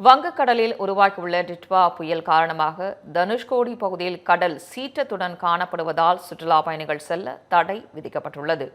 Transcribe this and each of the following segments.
வங்கக்கடலில் உருவாகியுள்ள டிட்வா புயல் காரணமாக தனுஷ்கோடி பகுதியில் கடல் சீற்றத்துடன் காணப்படுவதால் சுற்றுலா பயணிகள் செல்ல தடை விதிக்கப்பட்டுள்ளது.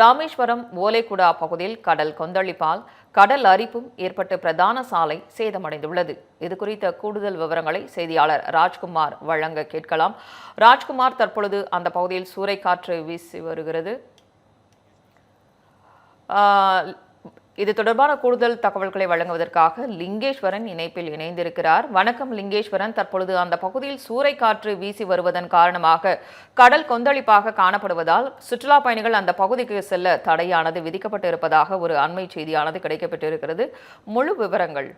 ராமேஸ்வரம் ஓலைக்குடா பகுதியில் கடல் கொந்தளிப்பால் கடல் அரிப்பும் ஏற்பட்டு பிரதான சாலை சேதமடைந்துள்ளது. இது குறித்த கூடுதல் விவரங்களை செய்தியாளர் ராஜ்குமார் வழங்க கேட்கலாம். ராஜ்குமார் தற்பொழுது அந்த பகுதியில் சூறைக்காற்று வீசி வருகிறது. இது தொடர்பான கூடுதல் தகவல்களை வழங்குவதற்காக லிங்கேஸ்வரன் இணைப்பில் இணைந்திருக்கிறார். வணக்கம் லிங்கேஸ்வரன். தற்பொழுது அந்த பகுதியில் சூறைக்காற்று வீசி வருவதன் காரணமாக கடல் கொந்தளிப்பாக காணப்படுவதால் சுற்றுலா பயணிகள் அந்த பகுதிக்கு செல்ல தடையானது விதிக்கப்பட்டு இருப்பதாக ஒரு அண்மை செய்தியானது கிடைக்கப்பட்டிருக்கிறது. முழு விவரங்கள்.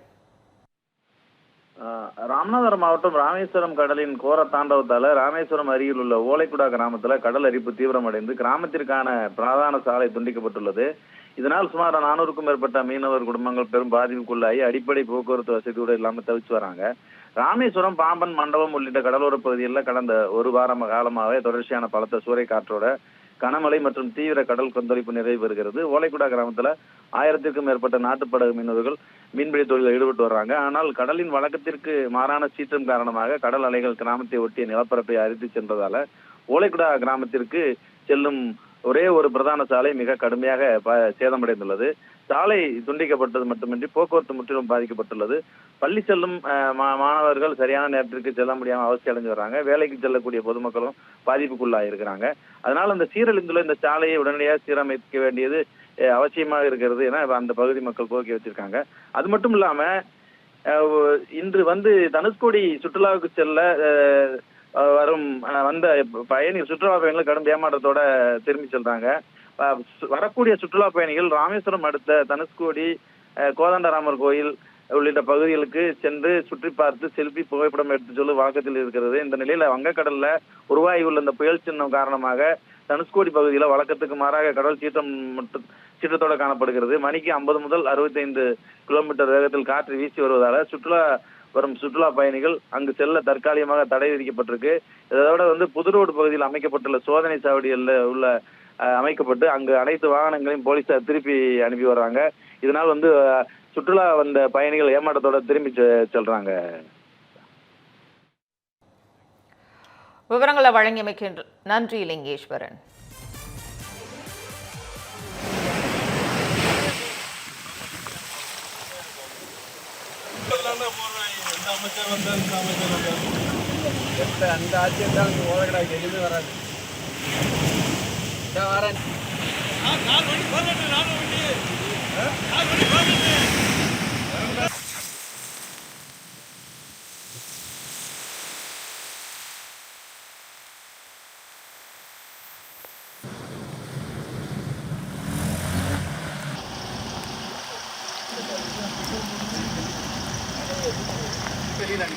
ராமநாதபுரம் மாவட்டம் ராமேஸ்வரம் கடலின் கோர தாண்டவத்தால ராமேஸ்வரம் அருகில் உள்ள ஓலைக்குடா கிராமத்துல கடல் அரிப்பு தீவிரமடைந்து கிராமத்திற்கான பிரதான சாலை துண்டிக்கப்பட்டுள்ளது. இதனால் சுமார் நானூறுக்கும் மேற்பட்ட மீனவர் குடும்பங்கள் பெரும் பாதிப்புக்குள்ளாகி அடிப்படை போக்குவரத்து வசதியோடு இல்லாமல் தவிச்சு வராங்க. ராமேஸ்வரம் பாம்பன் மண்டபம் உள்ளிட்ட கடலோர பகுதிகளில் கடந்த ஒரு வாரம் காலமாகவே தொடர்ச்சியான பலத்த சூறைக்காற்றோட கனமழை மற்றும் தீவிர கடல் கொந்தளிப்பு நிறைவு பெறுகிறது ஓலைக்குடா கிராமத்துல ஆயிரத்திற்கும் மேற்பட்ட நாட்டுப்படகு மீனவர்கள் மீன்பிடி தொழிலில் ஈடுபட்டு வர்றாங்க. ஆனால் கடலின் வழக்கத்திற்கு மாறான சீற்றம் காரணமாக கடல் அலைகள் கிராமத்தை ஒட்டிய நிலப்பரப்பை அரித்து சென்றதால ஓலைக்குடா கிராமத்திற்கு செல்லும் ஒரே ஒரு பிரதான சாலை மிக கடுமையாக ப- சேதமடைந்துள்ளது. சாலை துண்டிக்கப்பட்டது மட்டுமின்றி போக்குவரத்து முற்றிலும் பாதிக்கப்பட்டுள்ளது. பள்ளி செல்லும் மா- மாணவர்கள் சரியான நேரத்திற்கு செல்ல முடியாமல் அவஸ்தை அடைஞ்சு வர்றாங்க. வேலைக்கு செல்லக்கூடிய பொதுமக்களும் பாதிப்புக்குள்ளாக இருக்கிறாங்க அதனால இந்த சீரழிந்துள்ள இந்த சாலையை உடனடியாக சீரமைக்க வேண்டியது அவசியமாக இருக்கிறது என அந்த பகுதி மக்கள் கோரிக்கை வச்சிருக்காங்க. அது மட்டும் இல்லாம இன்று வந்து தனுஷ்கோடி சுற்றுலாவுக்கு செல்ல வரும். வந்த பயணிகள் சுற்றுலா பயணிகள் கடும் ஏமாற்றத்தோட திரும்பி செல்றாங்க. வரக்கூடிய சுற்றுலா பயணிகள் ராமேஸ்வரம் அடுத்த தனுஷ்கோடி கோதண்டராமர் கோயில் உள்ளிட்ட பகுதிகளுக்கு சென்று சுற்றி பார்த்து செல்ஃபி புகைப்படம் எடுத்து சொல்லி வழக்கத்தில் இருக்கிறது. இந்த நிலையில வங்கக்கடல்ல உருவாகி உள்ள இந்த புயல் சின்னம் காரணமாக தனுஷ்கோடி பகுதியில வழக்கத்துக்கு மாறாக கடல் சீற்றம் மட்டும் சீற்றத்தோட காணப்படுகிறது. மணிக்கு ஐம்பது முதல் அறுபத்தைந்து கிலோமீட்டர் வேகத்தில் காற்று வீசி வருவதால சுற்றுலா வரும் சுற்றுலா பயணிகள் அங்கு செல்ல தற்காலிகமாக தடை விதிக்கப்பட்டிருக்கு. இதோட வந்து புதுரோடு பகுதியில் அமைக்கப்பட்டுள்ள சோதனை சாவடியில் உள்ள அமைக்கப்பட்டு அங்கு அனைத்து வாகனங்களையும் போலீசார் திருப்பி அனுப்பி வர்றாங்க. இதனால் வந்து சுற்றுலா வந்த பயணிகள் ஏமாற்றத்தோட திரும்பி செல்றாங்க. விவரங்களை வழங்கியமைக்கு நன்றி லிங்கேஸ்வரன். அந்த ஆட்சி இருந்தால் இங்கே ஓலக்கடாக்கு எதுவுமே வராது. இதோ வரேன்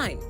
nine